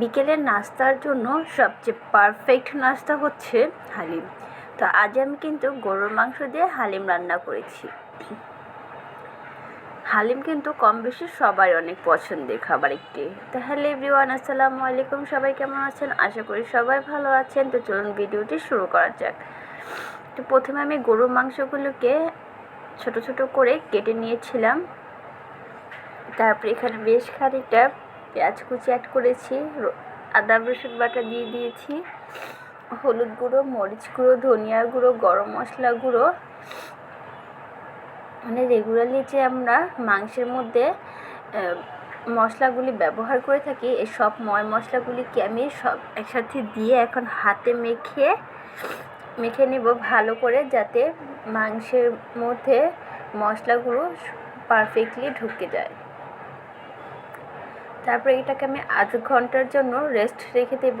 বিকেলের নাস্তার জন্য সবচেয়ে পারফেক্ট নাস্তা হচ্ছে হালিম। তো আজ আমি কিন্তু গরুর মাংস দিয়ে হালিম রান্না করেছি। হালিম কিন্তু কম বেশি সবাই অনেক পছন্দের খাবার একটি। তাহলে এভরিওয়ান, আসসালামু আলাইকুম। সবাই কেমন আছেন? আশা করি সবাই ভালো আছেন। তো চলুন ভিডিওটি শুরু করা যাক। তো প্রথমে আমি গরুর মাংসগুলোকে ছোট ছোট করে কেটে নিয়েছিলাম। তারপর এখানে বেশ খানিকটা পেঁয়াজ কুচি অ্যাড করেছি আদা, রসুন বাটা দিয়ে দিয়েছি, হলুদ গুঁড়ো, মরিচ গুঁড়ো, ধনিয়া গুঁড়ো, গরম মশলা গুঁড়ো। মানে রেগুলারলি যে আমরা মাংসের মধ্যে মশলাগুলি ব্যবহার করে থাকি এই সব ময় মশলাগুলিকে আমি সব একসাথে দিয়ে এখন হাতে মেখে মেখে নেব ভালো করে যাতে মাংসের মধ্যে মশলাগুলো পারফেক্টলি ঢুকে যায়। তারপরে এটাকে আমি আধ ঘণ্টার জন্য রেস্ট রেখে দেব।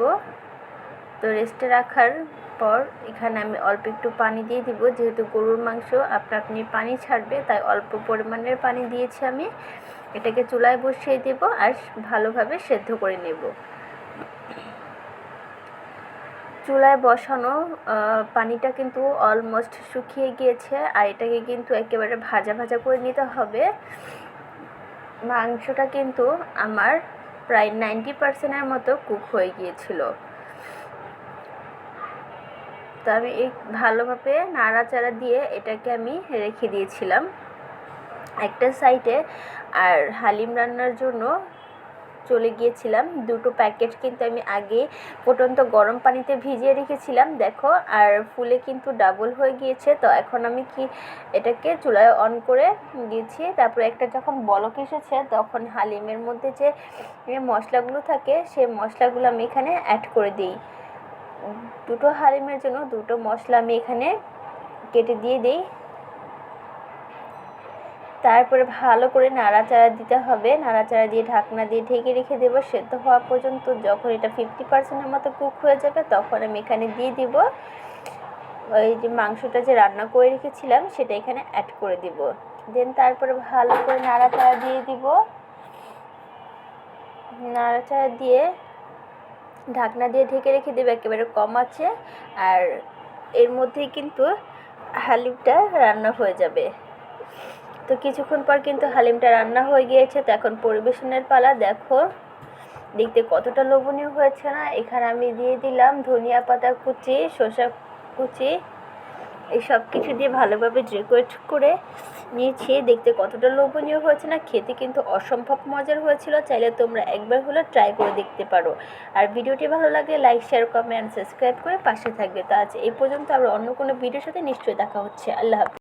তো রেস্টে রাখার পর এখানে আমি অল্প একটু পানি দিয়ে দিব। যেহেতু গরুর মাংস আপনা আপনি পানি ছাড়বে, তাই অল্প পরিমাণের পানি দিয়েছি আমি। এটাকে চুলায় বসিয়ে দেব আর ভালোভাবে সেদ্ধ করে নেব। চুলায় বসানো পানিটা কিন্তু অলমোস্ট শুকিয়ে গিয়েছে। আর এটাকে কিন্তু একেবারে ভাজা ভাজা করে নিতে হবে। মাংসটা কিন্তু আমার প্রায় নাইনটি পার্সেন্টের মতো কুক হয়ে গিয়েছিল। তো আমি এই ভালোভাবে নাড়াচাড়া দিয়ে এটাকে আমি রেখে দিয়েছিলাম। একটা সাইডে আর হালিম রান্নার জন্য চলে গিয়েছিলাম। দুটো প্যাকেট কিন্তু আমি আগে ফুটন্ত গরম পানিতে ভিজিয়ে রেখেছিলাম, দেখো। আর ফুলে কিন্তু ডাবল হয়ে গিয়েছে, তো এখন আমি কি এটাকে চুলায় অন করে দিয়েছি তারপরে একটা যখন বলক এসেছে, তখন হালিমের মধ্যে যে মশলাগুলো থাকে সেই মশলাগুলো আমি এখানে অ্যাড করে দিই। দুটো হালিমের জন্য দুটো মশলা আমি এখানে কেটে দিয়ে দিই। তারপরে ভালো করে নাড়াচাড়া দিতে হবে। নাড়াচাড়া দিয়ে ঢাকনা দিয়ে ঢেকে রেখে দেবো। সেদ্ধ হওয়া পর্যন্ত যখন এটা ফিফটি পার্সেন্টের মতো কুক হয়ে যাবে, তখন আমি এখানে দিয়ে দিব। ওই যে মাংসটা যে রান্না করে রেখেছিলাম, সেটা এখানে অ্যাড করে দিব। দেন তারপরে ভালো করে নাড়াচাড়া দিয়ে দিব। নাড়াচাড়া দিয়ে ঢাকনা দিয়ে ঢেকে রেখে দেবে। একেবারে কম আছে। আর এর মধ্যেই কিন্তু হালিমটা রান্না হয়ে যাবে। তো কিছুক্ষণ পর কিন্তু হালিমটা রান্না হয়ে গিয়েছে, তো এখন পরিবেশনের পালা। দেখো, দেখতে কতটা লোভনীয় হয়েছে না? এখানে আমি দিয়ে দিলাম ধনিয়া পাতা কুচি, শসা কুচি, এই সব কিছু দিয়ে ভালোভাবে ডেকোরেট করে নিয়েছি। দেখতে কতটা লোভনীয় হয়েছে না? খেতে কিন্তু অসম্ভব মজার হয়েছিল। চাইলে তোমরা একবার হলে ট্রাই করে দেখতে পারো। আর ভিডিওটি ভালো লাগলে লাইক শেয়ার কমেন্ট সাবস্ক্রাইব করে পাশে থাকবে। তো আজ এই পর্যন্ত আবার অন্য কোনো ভিডিওর সাথে নিশ্চয়ই দেখা হচ্ছে। আল্লাহ হাফিজ।